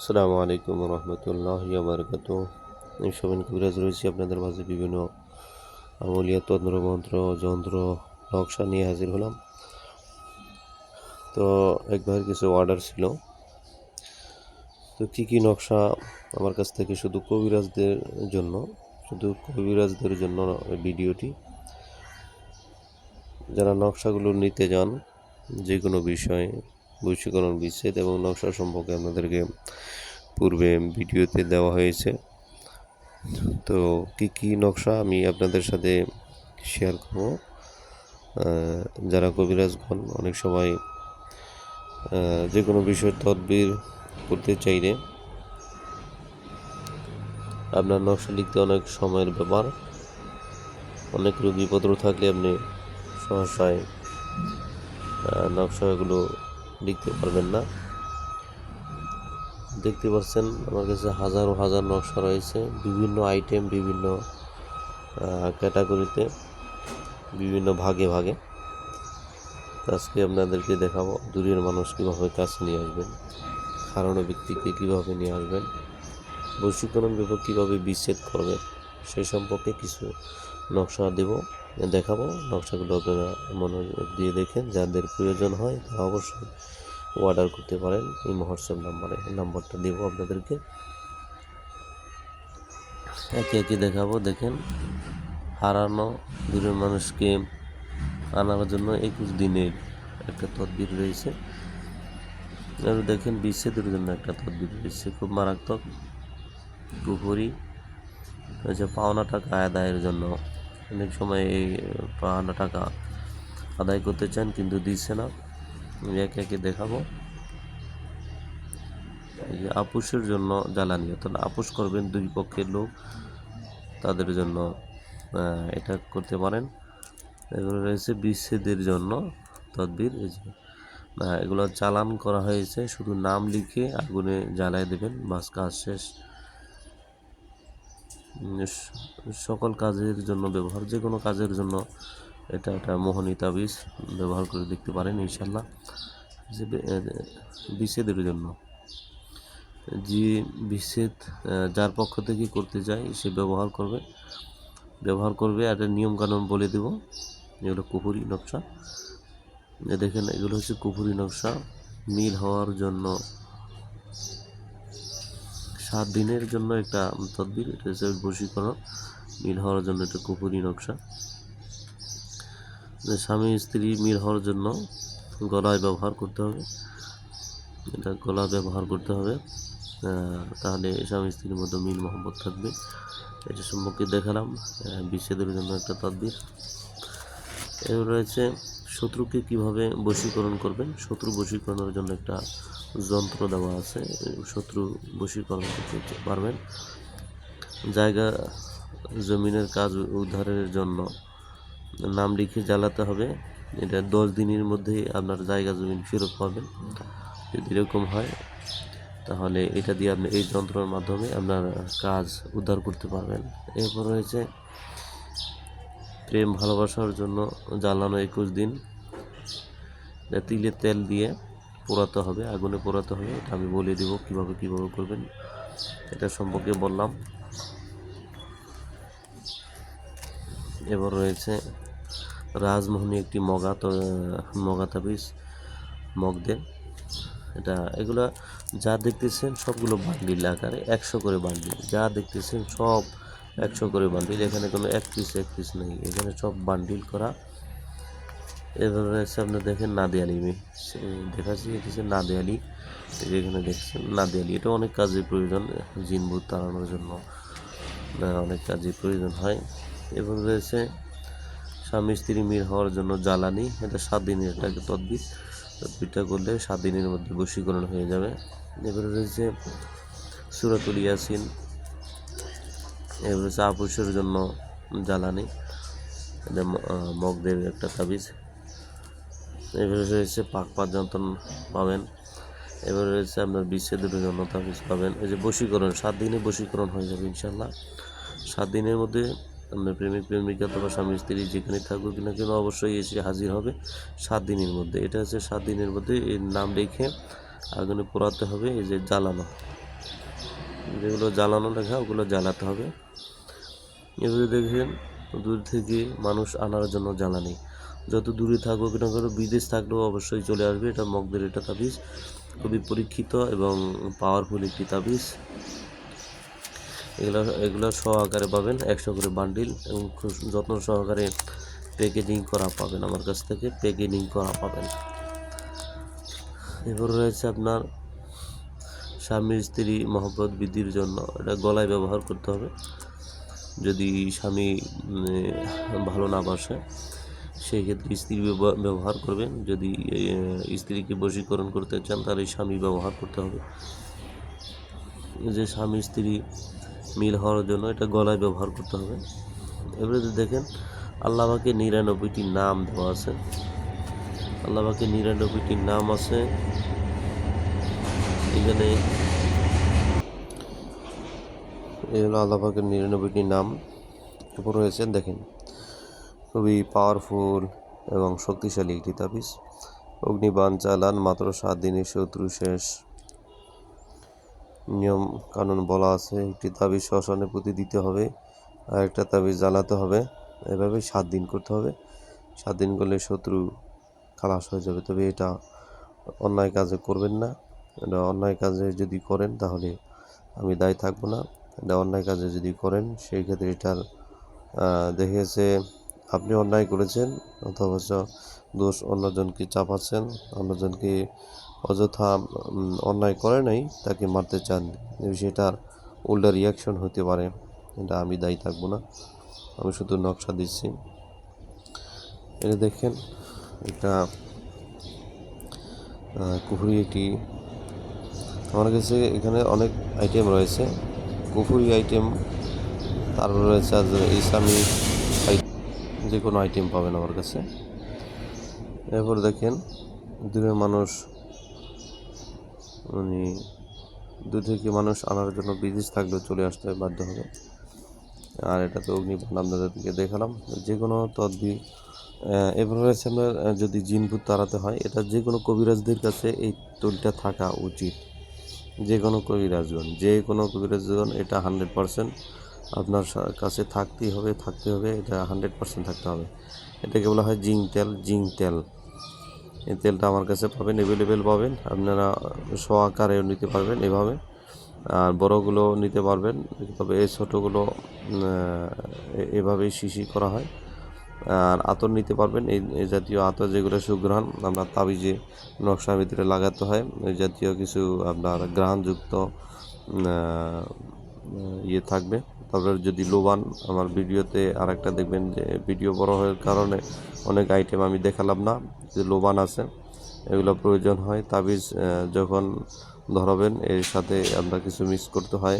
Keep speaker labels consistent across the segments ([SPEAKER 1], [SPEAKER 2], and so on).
[SPEAKER 1] আসসালামু আলাইকুম রহমতুল্লাহ বারকাত আমি শোভন কবিরাজ রয়েছি আপনাদের মাঝে বিভিন্ন আমলিয়া তন্ত্র, মন্ত্র, যন্ত্র, নকশা নিয়ে হাজির হলাম। তো একবার কিছু অর্ডার ছিল। তো কী কী নকশা আমার কাছ থেকে শুধু কবিরাজদের জন্য, শুধু কবিরাজদের জন্য ভিডিওটি। যারা নকশাগুলো নিতে যান যে কোনো বিষয়ে বৈশীকরণ বিচ্ছেদ এবং নকশা সম্পর্কে আপনাদেরকে পূর্বে ভিডিওতে দেওয়া হয়েছে। তো কি কি নকশা আমি আপনাদের সাথে শেয়ার করব? যারা কবিরাজগণ, অনেক সময় যে কোনো বিষয়ের তদবির করতে চাইলে আপনার নকশা লিখতে অনেক সময়ের ব্যাপার। অনেক রুগীপত্র থাকলে আপনি সহসায় নকশাগুলো লিখতে পারবেন না। দেখতে পাচ্ছেন আমার কাছে হাজারো হাজার নকশা রয়েছে। বিভিন্ন আইটেম বিভিন্ন ক্যাটাগরিতে বিভিন্ন ভাগে ভাগে। আজকে আপনাদেরকে দেখাবো দূরের মানুষ কীভাবে কাছে নিয়ে আসবেন হারানো ব্যক্তিকে কীভাবে নিয়ে আসবেন বৈশীকরণ বিভাগ কীভাবে বিচ্ছেদ করবেন সেই সম্পর্কে কিছু নকশা দেব। দেখাবো। নকশাগুলো আপনারা মনোযোগ দিয়ে দেখেন। যাদের প্রয়োজন হয় তা অবশ্যই অর্ডার করতে পারেন। এই হোয়াটসঅ্যাপ নাম্বারে নাম্বারটা দেবো আপনাদেরকে। একে একে দেখাবো। দেখেন, হারানো দূরের মানুষকে আনার জন্য একুশ দিনের একটা তদবির রয়েছে। আর দেখেন, বিচ্ছেদের জন্য একটা তদবির রয়েছে। খুব মারাত্মক পুকুরি হচ্ছে পাওনা টাকা আদায়ের জন্য অনেক সময় এই পাওনা টাকা আদায় করতে চান কিন্তু দিচ্ছে না। একে একে দেখাবো। যে আপুসের জন্য জ্বালানি, অর্থাৎ আপুস করবেন দুই পক্ষের লোক, তাদের জন্য এটা করতে পারেন। এগুলো রয়েছে বিচ্ছেদের জন্য তদবির, এই যে এগুলো চালান করা হয়েছে। শুধু নাম লিখে আগুনে জ্বালায় দেবেন, বাস কাজ শেষ। সকল কাজের জন্য ব্যবহার যে কোনো কাজের জন্য এটা একটা মোহনী তাবিজ ব্যবহার করে দেখতে পারেন ইনশাল্লাহ যে বে- এ, বিচ্ছেদের জন্য। যে বিচ্ছেদ যার পক্ষ থেকে করতে চায় সে ব্যবহার করবে। ব্যবহার করবে এর নিয়মকানুন বলে দেব। এগুলো কুপুরি নকশা। দেখেন এগুলো হচ্ছে কুপুরি নকশা। মিল হওয়ার জন্য সাত দিনের জন্য একটা তদবির, এটা হচ্ছে বশীকরণ, মিল হওয়ার জন্য একটা কুপুরি নকশা। স্বামী স্ত্রী মিল হওয়ার জন্য গলায় ব্যবহার করতে হবে, এটা গলা ব্যবহার করতে হবে তাহলে স্বামী স্ত্রীর মধ্যে মিল, মহব্বত থাকবে। এটা সম্পর্কে দেখালাম বিচ্ছেদের জন্য একটা তদবির। এবার রয়েছে শত্রুকে কীভাবে বশীকরণ করবেন? শত্রু বশীকরণের জন্য একটা যন্ত্র দেওয়া আছে। শত্রু বশীকরণ করতে পারবেন। জায়গা, জমিনের কাজ উদ্ধারের জন্য নাম লিখে জ্বালাতে হবে। এটা দশ দিনের মধ্যেই আপনার জায়গা, জমিন ফেরত পাবেন। যদি এরকম হয়, তাহলে এটা দিয়ে আপনি এই যন্ত্রের মাধ্যমে আপনার কাজ উদ্ধার করতে পারবেন। এরপর রয়েছে প্রেম ভালোবাসার জন্য জ্বালানো একুশ দিন। তিলের তেল দিয়ে পোড়াতে হবে, আগুনে পোড়াতে হবে। এটা আমি বলে দেবো কীভাবে কীভাবে করবেন, এটা সম্পর্কে বললাম। এবার রয়েছে রাজমোহনী একটি মগা তো মগা তাবিজ মগদের। এটা, এগুলা যা দেখতেছেন সবগুলো বান্ডিল আকারে, একশো করে বান্ডিল। যা দেখতেছেন সব একশো করে বান্ডিল এখানে কোনো এক পিস এক পিস নেই। এখানে সব বান্ডিল করা। এবার রয়েছে আপনার দেখেন নাদিয়ালি দেখাচ্ছি, এটা হচ্ছে নাদিয়ালি। এখানে দেখছেন নাদিয়ালি, এটা অনেক কাজে প্রয়োজন জিনভূত তাড়ানোর জন্য। অনেক কাজে প্রয়োজন হয়। এবং রয়েছে স্বামী স্ত্রী মিল হওয়ার জন্য জ্বালানি, এটা সাত দিনের একটা তদবির। তদবিরটা করলে সাত দিনের মধ্যে বশীকরণ হয়ে যাবে। এবারে রয়েছে সুরাতুল ইয়াসিন এবার হচ্ছে আপুষের জন্য জ্বালানি। এটা মগদের একটা তাবিজ। এবারে রয়েছে পাক পাঁচ যন্ত্রণ পাবেন। এবারে রয়েছে আপনার বিচ্ছেদের জন্য তাবিজ পাবেন। এই যে বশীকরণ, সাত দিনে বশীকরণ হয়ে যাবে ইনশাল্লাহ সাত দিনের মধ্যে আপনার প্রেমিক, প্রেমিকা অথবা স্বামী, স্ত্রী যেখানে থাকুক না কেন অবশ্যই এসে হাজির হবে সাত দিনের মধ্যে। এটা হচ্ছে সাত দিনের মধ্যে এর নাম রেখে আগুনে পোড়াতে হবে, এই যে জ্বালানো। যেগুলো জ্বালানো লেখা, ওগুলো জ্বালাতে হবে। এবারে দেখেন দূর থেকে মানুষ আনার জন্য জ্বালানি যত দূরে থাকুক না কেন, বিদেশ থাকলেও অবশ্যই চলে আসবে। এটা মগদের এটা তাবিজ। খুবই পরীক্ষিত এবং পাওয়ারফুল একটি তাবিজ। এগুলো এগুলো সহকারে পাবেন, একশো করে বান্ডিল এবং খুব যত্ন সহকারে প্যাকেজিং করা পাবেন আমার কাছ থেকে প্যাকেজিং করা পাবেন। এরপর রয়েছে আপনার স্বামী স্ত্রী মহব্বত বৃদ্ধির জন্য। এটা গলায় ব্যবহার করতে হবে। যদি স্বামী ভালো না বাসে সেই ক্ষেত্রে স্ত্রী ব্যবহার করবেন। যদি স্ত্রীকে বশীকরণ করতে চান, তাহলে স্বামী ব্যবহার করতে হবে। যে স্বামী, স্ত্রী মিল হওয়ার জন্য এটা গলায় ব্যবহার করতে হবে। এবারে যদি দেখেন আল্লাহকে নিরানব্বইটি নাম দেওয়া আছে। আল্লাহকে নিরানব্বইটি নাম আছে। এখানে এই হলো আল্লাহকে নিরানব্বইটি নাম। এরপর রয়েছে দেখেন, খুবই পাওয়ারফুল এবং শক্তিশালী একটি তাবিজ। অগ্নিবাণ চালান মাত্র সাত দিনে শত্রু শেষ। নিয়ম কানুন বলা আছে, একটি তাবিজ শ্মশানে পুঁতে দিতে হবে, আর একটা তাবিজ জ্বালাতে হবে। এভাবে সাত দিন করতে হবে। সাত দিন করলে শত্রু খালাস হয়ে যাবে। তবে এটা অন্যায় কাজে করবেন না। এটা অন্যায় কাজে যদি করেন, তাহলে আমি দায়ী থাকব না। অন্যায় কাজে যদি করেন সেই ক্ষেত্রে এটার দেখেছে আপনি অন্যায় করেছেন অথচ দোষ অন্যজনকে চাপাচ্ছেন অন্যজনকে অযথা অন্যায় করে নাই তাকে মারতে চান সেটার উল্টা রিয়াকশন হতে পারে। এটা আমি দায়ী থাকব না আমি শুধু নকশা দিচ্ছি। এটা দেখেন এটা আহ, কুফুরি একটি আমার কাছে এখানে অনেক আইটেম রয়েছে। কুফুরি আইটেম, তারপর রয়েছে ইসলামী যে কোনো আইটেম পাবেন আমার কাছে। এরপর দেখেন দূরের মানুষ মানে দূর থেকে মানুষ আনার জন্য বিদেশ থাকলেও চলে আসতে বাধ্য হবে। আর এটা তো অগ্নিবাণ আপনাদেরকে দেখালাম। যে কোনো তদবি এবার রয়েছে আপনার যদি জিনভূত তাড়াতে হয়, এটা যে কোনো কবিরাজদের কাছে এই তলটা থাকা উচিত। যে কোনো কবিরাজগণ যে কোনো কবিরাজগণ এটা হান্ড্রেড পারসেন্ট আপনার কাছে থাকতেই হবে, থাকতে হবে, এটা হান্ড্রেড পারসেন্ট থাকতে হবে। এটাকে বলা হয় জিং তেল জিং তেল। এই তেলটা আমার কাছে পাবেন অ্যাভেলেবেল পাবেন। আপনারা শ আকারেও নিতে পারবেন এভাবে, আর বড়গুলো নিতে পারবেন। তবে এই ছোটোগুলো এভাবেই শিশি করা হয়। আর আতর নিতে পারবেন। এই জাতীয় আতর যেগুলো সুঘ্রাণ আপনার তাবিজে নকশার ভিতরে লাগাতে হয়। এই জাতীয় কিছু আপনার গ্রাহণযুক্ত ইয়ে থাকবে। তারপরে যদি লোবান, আমার ভিডিওতে আর একটা দেখবেন যে ভিডিও বড় হওয়ার কারণে অনেক আইটেম আমি দেখালাম না, যে লোবান আছে, এগুলো প্রয়োজন হয়। তাবিজ যখন ধরাবেন, এর সাথে আপনার কিছু মিক্স করতে হয়।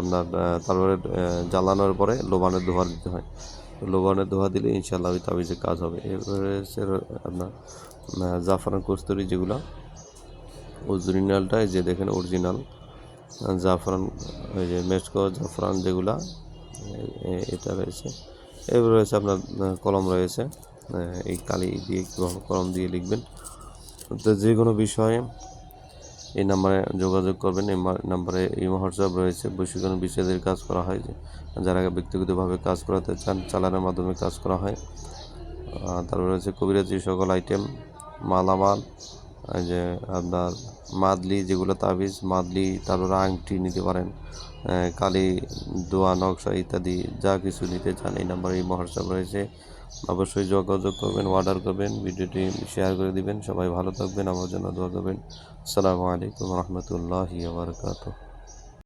[SPEAKER 1] আপনার তারপরে জ্বালানোর পরে লোবানের দোহার দিতে হয়। লোবানের দোহা দিলে ইনশাল্লাহ ওই তাবিজে কাজ হবে। এরপরে হচ্ছে আপনার জাফরান কস্তুরি যেগুলো অরিজিনালটা যে দেখেন অরিজিনাল জাফরান, ওই যে মেসকো জাফরান যেগুলা এটা রয়েছে। এবার রয়েছে আপনার কলম রয়েছে এই কালি দিয়ে কলম দিয়ে লিখবেন। তো যে কোনো বিষয়ে এই নাম্বারে যোগাযোগ করবেন, এই নাম্বারে এই হোয়াটসঅ্যাপ রয়েছে। বৈশিকরণ বিচ্ছেদের কাজ করা হয় যারা ব্যক্তিগতভাবে কাজ করাতে চান, চালানোর মাধ্যমে কাজ করা হয়। তারপরে রয়েছে কবিরাজি সকল আইটেম মালামাল, এই যে আপনার মাদলি যেগুলো তাবিজ, মাদলি, তারপরে আংটি নিতে পারেন কালি, দোয়া, নকশা ইত্যাদি, যা কিছু নিতে চান, এই নাম্বারে এই হোয়াটসঅ্যাপ রয়েছে। অবশ্যই যোগাযোগ করবেন অর্ডার করবেন, ভিডিওটি শেয়ার করে দিবেন। সবাই ভালো থাকবেন, আমার জন্য দোয়া করবেন। আসসালামু আলাইকুম রহমতুল্লাহ বারকাতুহ।